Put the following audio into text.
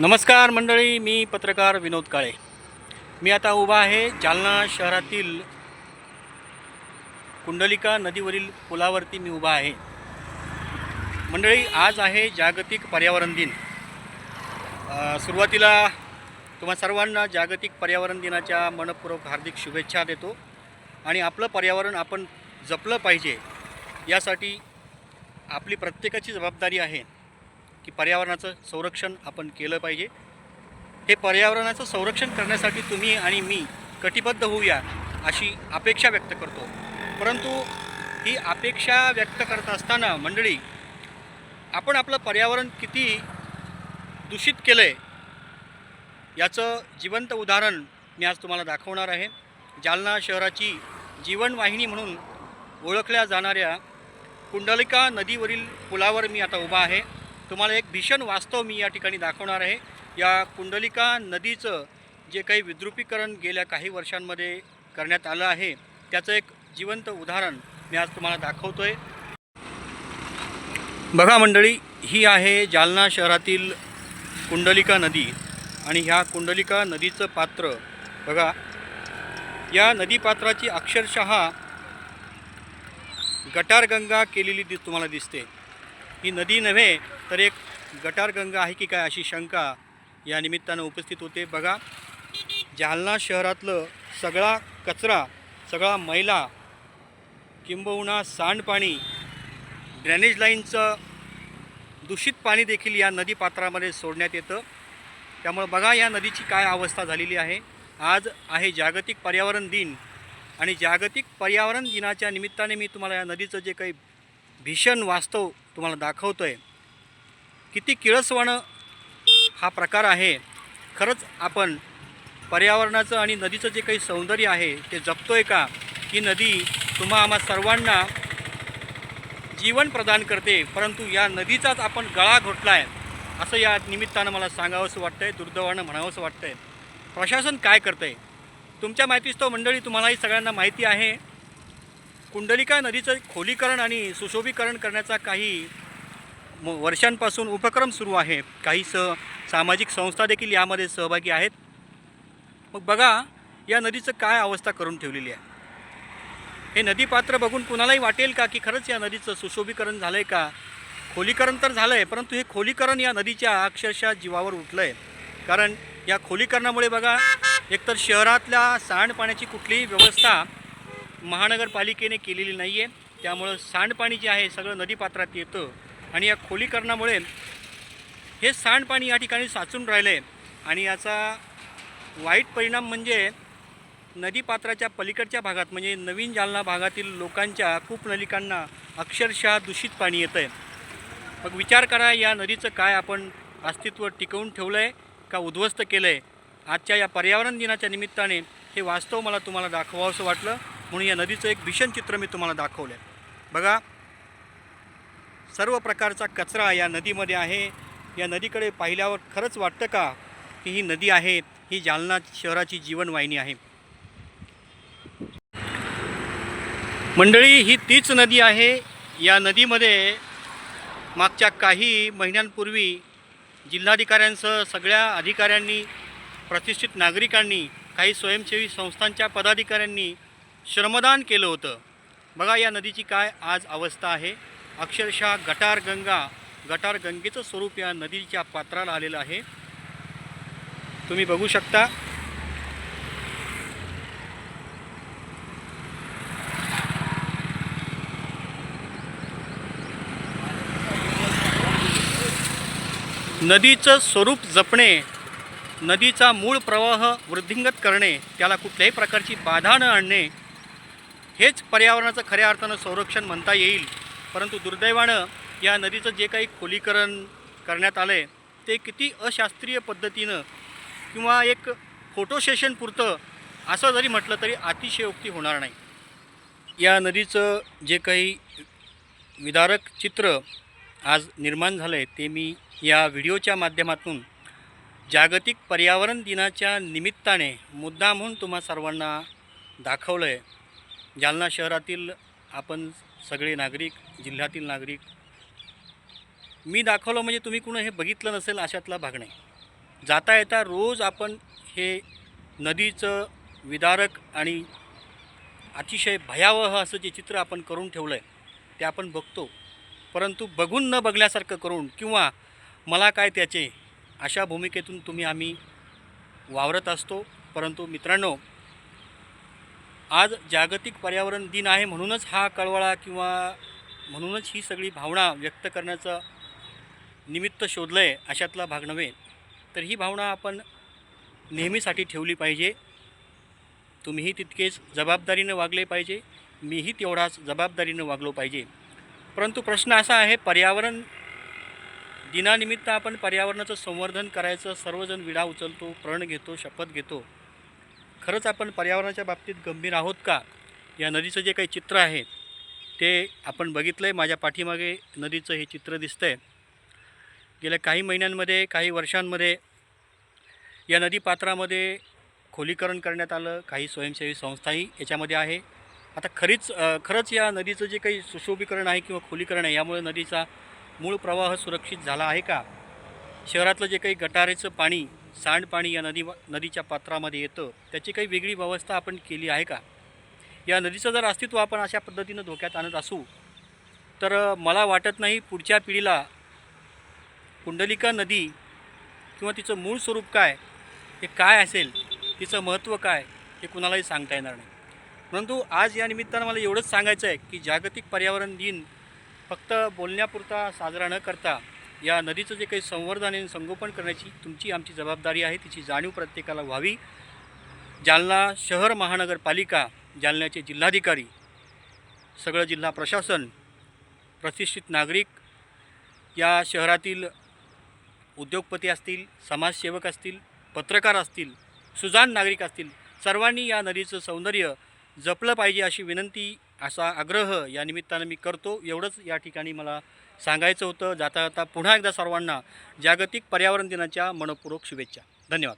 नमस्कार मंडळी मी पत्रकार विनोद काळे. मी आता उभा आहे जालना शहरातील कुंडलिका नदीवरील पुलावरती मी उभा आहे. मंडळी आज आहे जागतिक पर्यावरण दिन. सुरुवातीला तुम्हा सर्वांना जागतिक पर्यावरण दिनाच्या मनपूर्वक हार्दिक शुभेच्छा देतो आणि आपलं पर्यावरण आपण जपलं पाहिजे यासाठी आपली प्रत्येकाची जबाबदारी आहे. की पर्यावरणाचं संरक्षण आपण केलं पाहिजे. हे पर्यावरणाचं संरक्षण करण्यासाठी तुम्ही आणि मी कटिबद्ध होऊया अशी अपेक्षा व्यक्त करतो. परंतु ही अपेक्षा व्यक्त करत असताना मंडळी आपण आपलं पर्यावरण किती दूषित केलं आहे याचं जिवंत उदाहरण मी आज तुम्हाला दाखवणार आहे. जालना शहराची जीवनवाहिनी म्हणून ओळखल्या जाणाऱ्या कुंडलिका नदीवरील पुलावर मी आता उभा आहे. तुम्हाला एक भीषण वास्तव मी या ठिकाणी दाखवणार आहे. या कुंडलिका नदीचं जे काही विद्रुपीकरण गेल्या काही वर्षांमध्ये करण्यात आलं आहे त्याचं एक जिवंत उदाहरण मी आज तुम्हाला दाखवतो आहे बघा मंडळी ही आहे जालना शहरातील कुंडलिका नदी आणि ह्या कुंडलिका नदीचं पात्र. बघा या नदीपात्राची अक्षरशः गटारगंगा केलेली दिस तुम्हाला दिसते. ही नदी नव्हे तर एक गटारगंगा आहे की काय अशी शंका या निमित्तानं उपस्थित होते. बघा जालना शहरातलं सगळा कचरा सगळा मैला किंबहुना सांडपाणी ड्रेनेज लाईनचं दूषित पाणी देखील या नदीपात्रामध्ये सोडण्यात येतं. त्यामुळं बघा या नदीची काय अवस्था झालेली आहे. आज आहे जागतिक पर्यावरण दिन आणि जागतिक पर्यावरण दिनाच्या निमित्ताने मी तुम्हाला या नदीचं जे काही भीषण वास्तव तुम्हाला दाखवतो आहे किती किळसवाणं हा प्रकार आहे खरंच आपण पर्यावरणाचं आणि नदीचं जे काही सौंदर्य आहे ते जपतो आहे का? ही नदी तुम्हा आम्हा सर्वांना जीवन प्रदान करते परंतु या नदीचाच आपण गळा घोटला आहे असं या निमित्तानं मला सांगावंसं वाटतं आहे दुर्दैवानं म्हणावंसं वाटतं आहे प्रशासन काय करतं आहे तुमच्या माहितीस्तव मंडळी तुम्हालाही सगळ्यांना माहिती आहे कुंडलिका नदीचं खोलीकरण आणि सुशोभीकरण करण्याचा काही वर्षांपासून उपक्रम सुरू आहे काही स सामाजिक संस्था देखील यामध्ये सहभागी आहेत. मग बघा या नदीचं काय अवस्था करून ठेवलेली आहे? हे नदीपात्र बघून कुणालाही वाटेल का की खरंच या नदीचं सुशोभीकरण झालं आहे का? खोलीकरण तर झालं आहे परंतु हे खोलीकरण या नदीच्या अक्षरशः जीवावर उठलं आहे कारण या खोलीकरणामुळे बघा एकतर शहरातल्या सांडपाण्याची कुठलीही व्यवस्था महानगरपालिकेने केलेली नाही आहे त्यामुळं सांडपाणी जे आहे सगळं नदीपात्रात येतं. आणि या खोलीकरणामुळे हे सांडपाणी या ठिकाणी साचून राहिलं आहे आणि याचा वाईट परिणाम म्हणजे नदीपात्राच्या पलीकडच्या भागात म्हणजे नवीन जालना भागातील लोकांच्या कूपनलिकांना अक्षरशः दूषित पाणी येतं आहे मग विचार करा या नदीचं काय आपण अस्तित्व टिकवून ठेवलं आहे का उद्ध्वस्त केलं आहे आजच्या या पर्यावरण दिनाच्या निमित्ताने हे वास्तव मला तुम्हाला दाखवावंसं वाटलं म्हणून या नदीचं एक भीषण चित्र मी तुम्हाला दाखवलं आहे बघा सर्व प्रकारचा कचरा या नदीमध्ये आहे. या नदीकडे पाहिल्यावर खरंच वाटतं का की ही नदी आहे? ही जालना शहराची जीवनवाहिनी आहे. मंडळी ही तीच नदी आहे. या नदीमध्ये मागच्या काही महिन्यांपूर्वी जिल्हाधिकाऱ्यांसह सगळ्या अधिकाऱ्यांनी प्रतिष्ठित नागरिकांनी काही स्वयंसेवी संस्थांच्या पदाधिकाऱ्यांनी श्रमदान केलं होतं. बघा या नदीची काय आज अवस्था आहे. अक्षरशः गटारगंगा गटारगंगेचं स्वरूप या नदीच्या पात्राला आलेलं आहे. तुम्ही बघू शकता. नदीचं स्वरूप जपणे नदीचा मूळ प्रवाह वृद्धिंगत करणे त्याला कुठल्याही प्रकारची बाधा न आणणे हेच पर्यावरणाचं खऱ्या अर्थानं संरक्षण म्हणता येईल. परंतु दुर्दैवानं या नदीचं जे काही खोलीकरण करण्यात आलं आहे ते किती अशास्त्रीय पद्धतीनं किंवा एक फोटो सेशन पुरतं असं जरी म्हटलं तरी अतिशयोक्ती होणार नाही. या नदीचं जे काही विदारक चित्र आज निर्माण झालं आहे ते मी या व्हिडिओच्या माध्यमातून जागतिक पर्यावरण दिनाच्या निमित्ताने मुद्दा म्हणून तुम्हा सर्वांना दाखवलं आहे जालना शहरातील आपण सगळे नागरिक जिल्ह्यातील नागरिक. मी दाखवलं म्हणजे तुम्ही कुणं हे बघितलं नसेल अशातला भाग नाही. जाता येता रोज आपण हे नदीचं विदारक आणि अतिशय भयावह असं जे चित्र आपण करून ठेवलं आहे ते आपण बघतो. परंतु बघून न बघल्यासारखं करून किंवा मला काय त्याचे अशा भूमिकेतून तुम्ही आम्ही वावरत असतो. परंतु मित्रांनो आज जागतिक पर्यावरण दिन आहे म्हणूनच हा कळवळा किंवा म्हणूनच ही सगळी भावना व्यक्त करण्याचं निमित्त शोधलं आहे अशातला भाग नव्हे. तर ही भावना आपण नेहमीसाठी ठेवली पाहिजे. तुम्हीही तितकेच जबाबदारीनं वागले पाहिजे. मीही तेवढाच जबाबदारीनं वागलो पाहिजे. परंतु प्रश्न असा आहे पर्यावरण दिनानिमित्त आपण पर्यावरणाचं संवर्धन करायचं सर्वजण विडा उचलतो प्रण घेतो शपथ घेतो. खरंच आपण पर्यावरणाच्या बाबतीत गंभीर आहोत का? या नदीचं जे काही चित्र आहे ते आपण बघितलं आहे माझ्या पाठीमागे नदीचं हे चित्र दिसतं आहे गेल्या काही महिन्यांमध्ये काही वर्षांमध्ये या नदीपात्रामध्ये खोलीकरण करण्यात आलं. काही स्वयंसेवी संस्थाही याच्यामध्ये आहे. आता खरीच खरंच या नदीचं जे काही सुशोभीकरण आहे किंवा खोलीकरण आहे यामुळे नदीचा मूळ प्रवाह सुरक्षित झाला आहे का? शहरातलं जे काही गटारेचं पाणी सांडपाणी या नदी नदीच्या पात्रामध्ये येतं. त्याची काही वेगळी व्यवस्था आपण केली आहे का? या नदीचं जर अस्तित्व आपण अशा पद्धतीनं धोक्यात आणत असू तर मला वाटत नाही पुढच्या पिढीला कुंडलिका नदी किंवा तिचं मूळ स्वरूप काय हे काय असेल तिचं महत्त्व काय हे कुणालाही सांगता येणार नाही. परंतु आज या निमित्तानं मला एवढंच सांगायचं आहे की जागतिक पर्यावरण दिन फक्त बोलण्यापुरता साजरा न करता या नदीचं जे काही संवर्धन आणि संगोपन करण्याची तुमची आमची जबाबदारी आहे तिची जाणीव प्रत्येकाला व्हावी. जालना शहर महानगरपालिका जालन्याचे जिल्हाधिकारी सगळं जिल्हा प्रशासन प्रतिष्ठित नागरिक या शहरातील उद्योगपती असतील समाजसेवक असतील पत्रकार असतील सुजाण नागरिक असतील सर्वांनी या नदीचं सौंदर्य जपलं पाहिजे अशी विनंती असा आग्रह या निमित्तानं मी करतो. एवढंच या ठिकाणी मला सांगायचं होतं जाता जाता पुन्हा एकदा सर्वांना जागतिक पर्यावरण दिनाच्या मनपूर्वक शुभेच्छा. धन्यवाद.